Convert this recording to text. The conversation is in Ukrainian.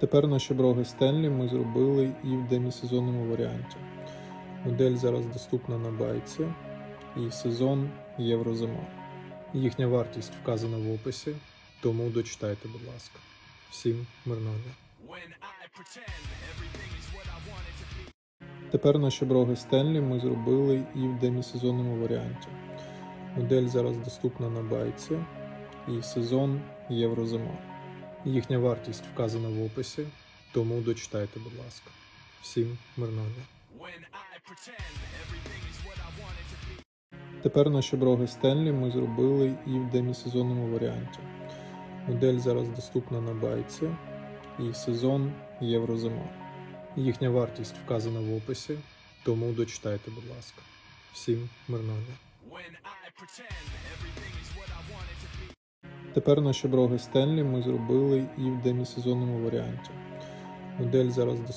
Тепер наші броги Стенлі ми зробили і в демісезонному варіанті. Модель зараз доступна на байці і сезон Єврозима. Їхня вартість вказана в описі, тому дочитайте, будь ласка. Всім мирного дня. Тепер наші броги Стенлі ми зробили і в демісезонному варіанті. Модель зараз доступна на байці і сезон Єврозима. Їхня вартість вказана в описі, тому дочитайте, будь ласка. Всім мирного дня. Тепер наші броги Стенлі ми зробили і в демісезонному варіанті. Модель зараз доступна на байці і сезон Єврозима. Їхня вартість вказана в описі, тому дочитайте, будь ласка. Всім мирного дня. Тепер наші броги Стенлі ми зробили і в демісезонному варіанті. Модель зараз доступна.